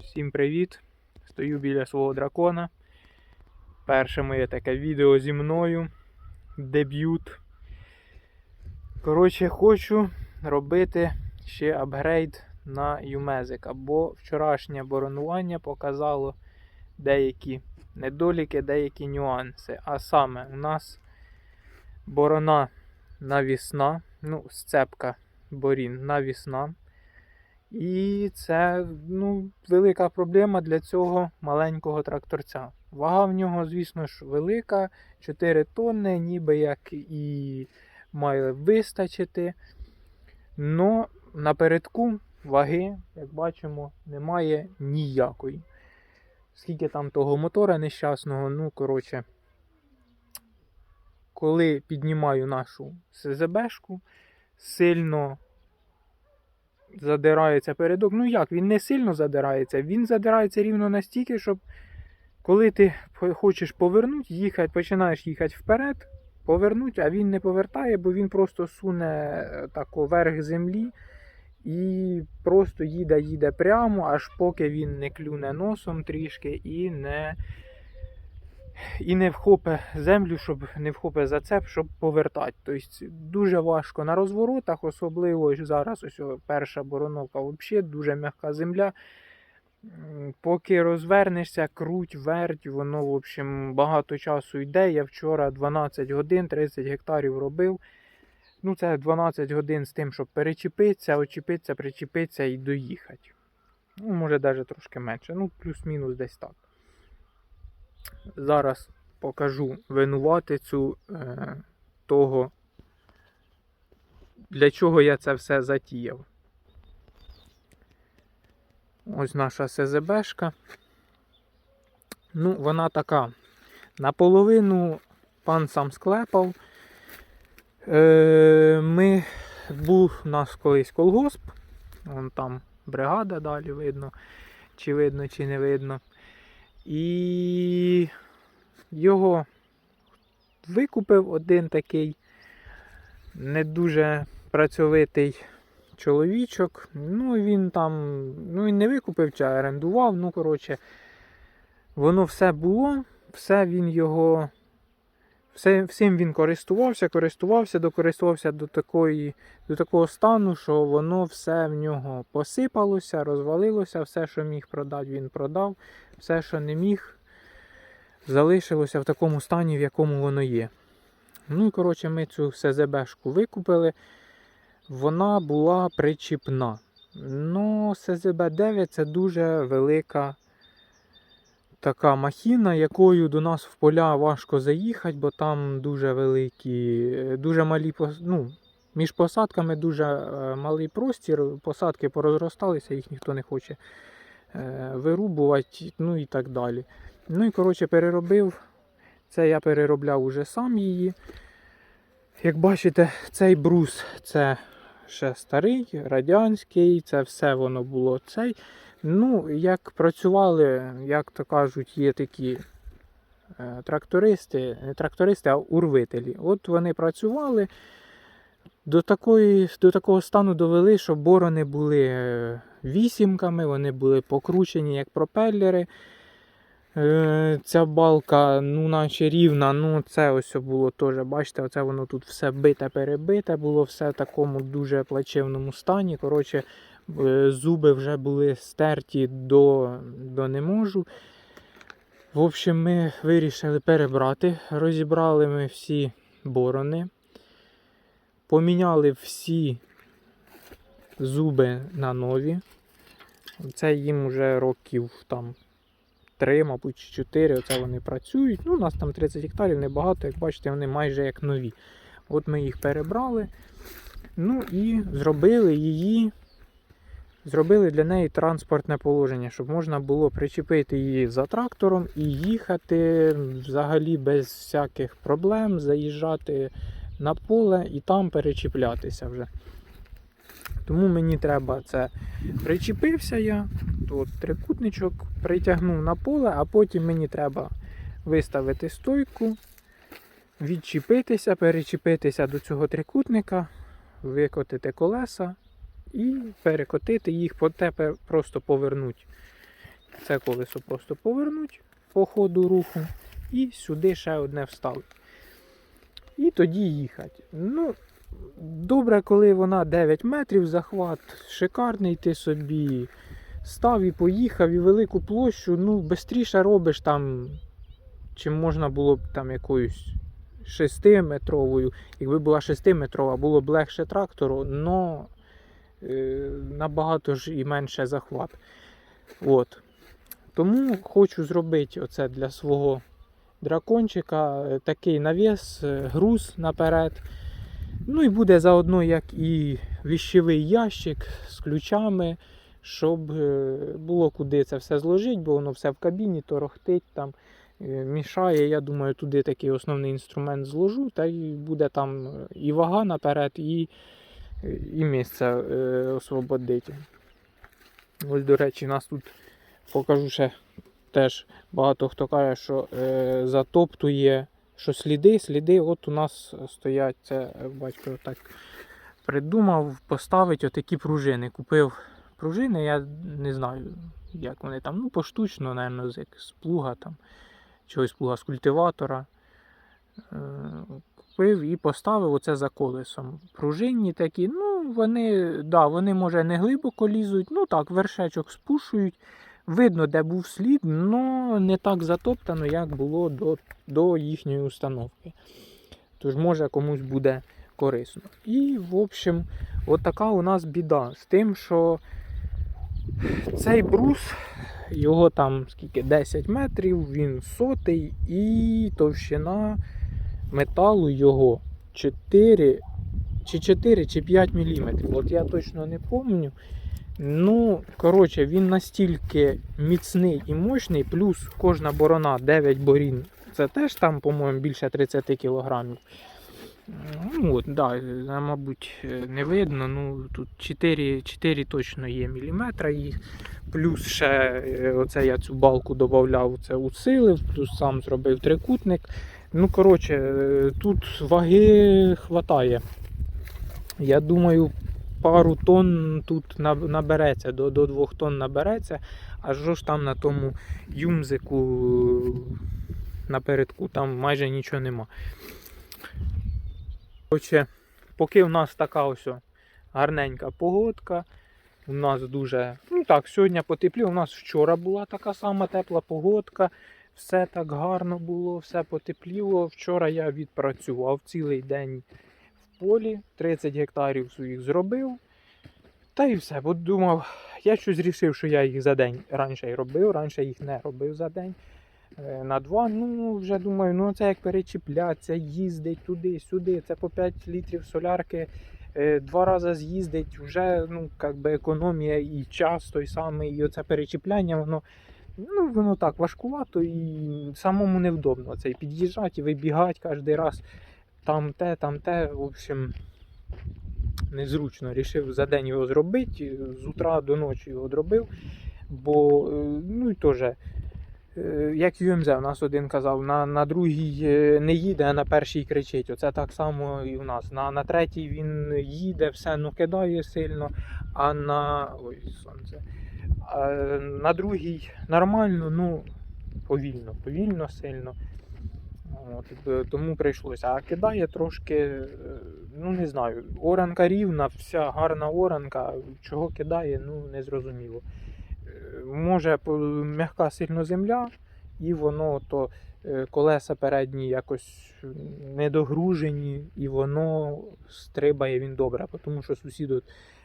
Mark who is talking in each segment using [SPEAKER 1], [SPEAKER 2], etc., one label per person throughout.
[SPEAKER 1] Всім привіт! Стою біля свого дракона. Перше моє таке відео зі мною. Дебют. Коротше, хочу робити ще апгрейд на Юмезик. Бо вчорашнє боронування показало деякі недоліки, деякі нюанси. А саме у нас борона навісна, ну, сцепка борін навісна. І це ну, велика проблема для цього маленького тракторця. Вага в нього, звісно ж, велика, 4 тонни, ніби як і має вистачити. Но напередку ваги, як бачимо, немає ніякої. Скільки там того мотора нещасного, ну, коротше, коли піднімаю нашу СЗБшку, сильно задирається передок. Ну як, він не сильно задирається, він задирається рівно настільки, щоб коли ти хочеш повернути, їхати, починаєш їхати вперед, повернути, а він не повертає, бо він просто суне е, тако верх землі і просто їде, їде прямо, аж поки він не клюне носом трішки і не. І не вхопе землю, щоб не вхопе зацеп, щоб повертати. Тобто дуже важко на розворотах, особливо зараз ось перша бороновка, взагалі дуже м'яка земля. Поки розвернешся, круть, верть, воно, в общем, багато часу йде. Я вчора 12 годин, 30 гектарів робив. Ну, це 12 годин з тим, щоб перечепитися, очепитися, причепитися і доїхати. Ну, може, навіть трошки менше. Ну, плюс-мінус десь так. Зараз покажу винуватицю е, того, для чого я це все затіяв. Ось наша СЗБшка. Ну, вона така. Наполовину пан сам склепав. Е, ми був у нас колись колгосп. Вон там бригада далі видно, чи видно, чи не видно. І його викупив один такий не дуже працьовитий чоловічок. Ну, він там, ну він не викупив чи орендував. Ну, коротше, воно все було, все він його. Всім він користувався, користувався, докористувався до, такої, до такого стану, що воно все в нього посипалося, розвалилося, все, що міг продати, він продав, все, що не міг, залишилося в такому стані, в якому воно є. Ну і коротше, ми цю СЗБшку викупили. Вона була причіпна. Ну, СЗБ-9 це дуже велика така махіна, якою до нас в поля важко заїхати, бо там дуже великі, дуже малі ну, між посадками дуже е, малий простір, посадки порозросталися, їх ніхто не хоче е, вирубувати, ну і так далі. Ну і коротше переробив. Це я переробляв уже сам її. Як бачите, цей брус це ще старий, радянський, це все воно було цей. Ну, як працювали, як то кажуть, є такі е, трактористи, не трактористи, а урвителі. От вони працювали, до, такої, до такого стану довели, що борони були е, вісімками, вони були покручені як пропеллери. Е, Ця балка, ну, наче рівна, ну це ось було теж, бачите, оце воно тут все бите, перебите, було все в такому дуже плачевному стані. Коротше, зуби вже були стерті до, до не можу. В общем, ми вирішили перебрати. Розібрали ми всі борони, поміняли всі зуби на нові. Це їм вже років там три, мабуть, чи чотири. Оце вони працюють. Ну, у нас там 30 гектарів, небагато, як бачите, вони майже як нові. От ми їх перебрали. Ну і зробили її. Зробили для неї транспортне положення, щоб можна було причепити її за трактором і їхати взагалі без всяких проблем, заїжджати на поле і там перечіплятися вже. Тому мені треба це причепився я, тут трикутничок притягнув на поле, а потім мені треба виставити стойку, відчепитися, перечепитися до цього трикутника, викотити колеса і перекотити їх, по- тепер просто повернути Це колесо просто повернуть по ходу руху і сюди ще одне вставити. І тоді їхати. Ну, добре, коли вона 9 метрів захват, шикарний ти собі став і поїхав, і велику площу, ну, швидше робиш там, чим можна було б там якоюсь 6-метровою. Якби була 6-метрова, було б легше трактору, е, набагато ж і менше захват. От. Тому хочу зробити оце для свого дракончика е, такий навіс, е, груз наперед. Ну і буде заодно як і віщовий ящик з ключами, щоб е, було куди це все зложити, бо воно все в кабіні, торохтить там, е, мішає. Я думаю, туди такий основний інструмент зложу, та й буде там е, і вага наперед, і, і місце е, освободити. Ось, до речі, нас тут покажу ще теж багато хто каже, що е, затоптує, що сліди, сліди, от у нас стоять, це е, батько так придумав поставити отакі пружини. Купив пружини, я не знаю, як вони там, ну поштучно, напевно, з плуга там, чогось плуга з культиватора. Купив і поставив оце за колесом. Пружинні такі, ну вони, да, вони може не глибоко лізуть, ну так, вершечок спушують. Видно, де був слід, але не так затоптано, як було до, до їхньої установки. Тож, може, комусь буде корисно. І, в общем, от така у нас біда з тим, що цей брус, його там скільки 10 метрів, він сотий і товщина металу його 4 чи 4 чи 5 мм. От я точно не пам'ятаю. Ну, коротше, він настільки міцний і мощний, плюс кожна борона 9 борін. Це теж там, по-моєму, більше 30 кілограмів. Ну, от, да, е, мабуть, е, не видно. Ну, тут 4, 4 точно є міліметра їх. Плюс ще е, оце я цю балку додавав, це усилив, плюс сам зробив трикутник. Ну, коротше, е, тут ваги хватає. Я думаю, пару тонн тут набереться, до, до 2 тонн набереться, аж що ж там на тому юмзику напередку там майже нічого нема. Коротше, поки в нас така ось гарненька погодка, у нас дуже, ну так, сьогодні потепліло, у нас вчора була така сама тепла погодка, все так гарно було, все потепліло. Вчора я відпрацював цілий день в полі, 30 гектарів своїх зробив. Та і все, бо думав, я щось рішив, що я їх за день раніше робив, раніше їх не робив за день. Е, На два, ну вже думаю, ну це як перечіплятися, їздить туди-сюди, це по 5 літрів солярки. е, Два рази з'їздить, вже ну, би економія і час той самий, і оце перечіпляння, воно, ну, воно так важкувато і самому невдобно. Це і під'їжджати, і вибігати кожен раз. Там те, там те. В общем, незручно. Рішив за день його зробити, з утра до ночі його зробив. Бо, е, ну і теж, е, як ЮМЗ, у нас один казав, на, на другій е, не їде, а на першій кричить. Оце так само і у нас. На, на третій він їде, все ну кидає сильно, а на. Ой, сонце. На другій нормально, ну повільно, повільно сильно. От, е, тому прийшлося. А кидає трошки, е, ну не знаю, оранка рівна, вся гарна оранка. Чого кидає, ну не зрозуміло. Е, Може м'яка сильно земля, і воно то колеса передні якось недогружені, і воно стрибає він добре, тому що сусід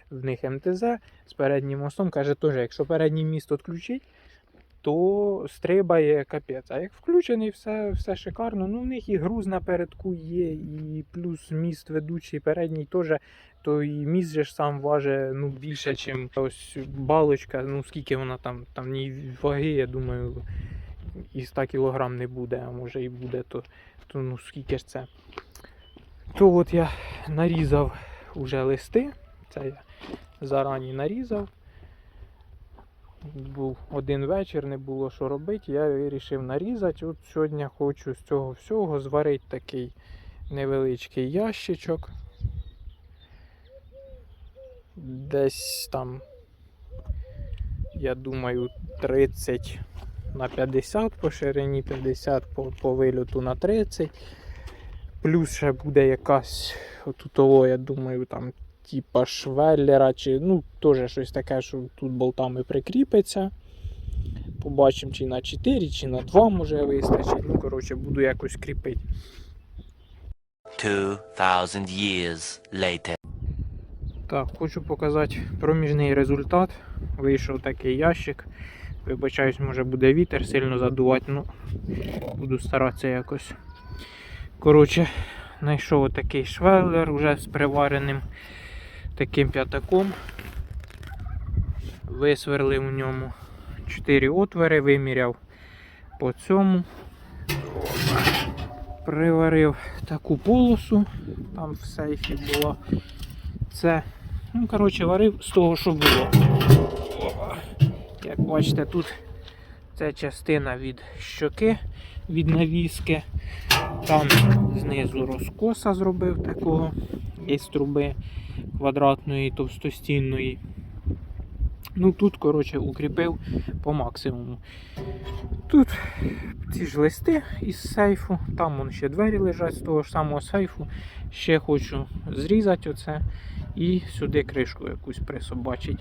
[SPEAKER 1] в них МТЗ з переднім мостом каже, теж, якщо передній міст відключить, то стрибає капець. А як включений, все, все шикарно. Ну, в них і груз напередку є, і плюс міст ведучий передній теж, то і міст же ж сам важить ну, більше, ніж ось балочка. Ну скільки вона там, там ні ваги, я думаю, і 100 кг не буде, а може і буде, то, то ну скільки ж це. То от я нарізав уже листи. Це я зарані нарізав. Був один вечір, не було що робити. Я вирішив нарізати. От сьогодні хочу з цього всього зварити такий невеличкий ящичок. Десь там я думаю, 30 на 50 по ширині, 50 по, по вильоту на 30. Плюс ще буде якась отутово, я думаю, там типа швеллера, чи ну, теж щось таке, що тут болтами прикріпиться. Побачимо, чи на 4, чи на 2 може вистачить. Ну, коротше, буду якось кріпити.
[SPEAKER 2] 2,000 years later.
[SPEAKER 1] Так, хочу показати проміжний результат. Вийшов такий ящик. Вибачаюсь, може буде вітер сильно задувати, ну буду старатися якось. Коротше, знайшов такий швеллер уже з привареним таким п'ятаком. Висверлив у ньому 4 отвори, виміряв по цьому. Приварив таку полосу, там в сейфі була. Це, ну, коротше, варив з того, що було. Як бачите, тут це частина від щоки, від навіски. Там знизу розкоса зробив такого із труби квадратної товстостінної. Ну тут, коротше, укріпив по максимуму. Тут ці ж листи із сейфу, там вон ще двері лежать з того ж самого сейфу. Ще хочу зрізати оце і сюди кришку якусь присобачить.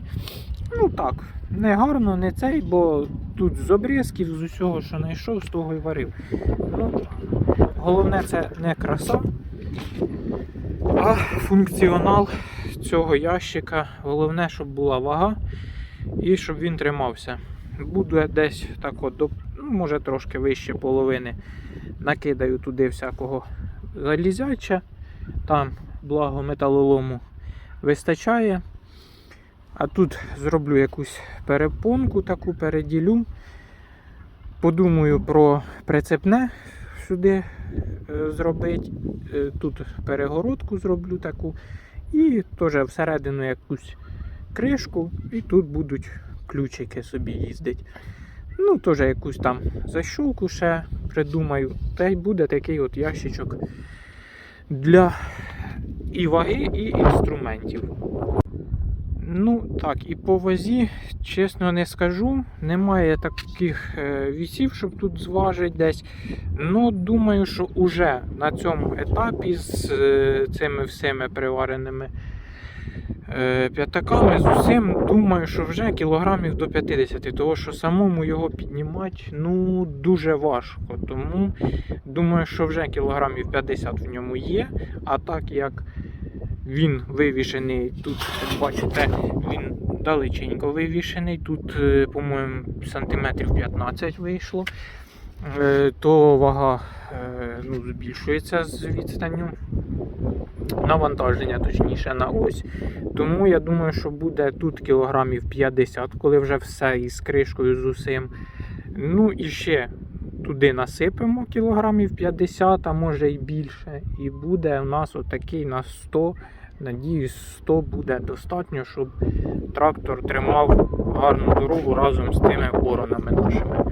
[SPEAKER 1] Ну так, не гарно, не цей, бо тут з обрізків, з усього, що знайшов, з того і варив. Ну, головне це не краса, а функціонал цього ящика. Головне, щоб була вага і щоб він тримався. Буду десь так от, до, ну, може трошки вище половини. Накидаю туди всякого залізяча. Там, благо металолому вистачає. А тут зроблю якусь перепонку, таку переділю. Подумаю про прицепне сюди е, зробити. Е, Тут перегородку зроблю таку. І теж всередину якусь кришку, і тут будуть ключики собі їздити. Ну, теж якусь там защолку ще придумаю. Та й буде такий от ящичок для і ваги, і інструментів. Ну, так, і по вазі, чесно не скажу, немає таких е, вісів, щоб тут зважити десь. Ну, думаю, що уже на цьому етапі з е, цими всіми привареними е, п'ятаками, з усім, думаю, що вже кілограмів до 50, тому що самому його піднімати ну, дуже важко. Тому думаю, що вже кілограмів 50 в ньому є. А так як він вивішений, тут, як бачите, він далеченько вивішений. Тут, е, по-моєму, сантиметрів 15 вийшло. Е, То вага е, ну, збільшується з відстанню. Навантаження, точніше, на ось. Тому я думаю, що буде тут кілограмів 50, коли вже все із кришкою з усім. Ну і ще туди насипемо кілограмів 50, а може і більше. І буде у нас отакий на 100. Надіюсь, 100 буде достатньо, щоб трактор тримав гарну дорогу разом з тими боронами нашими.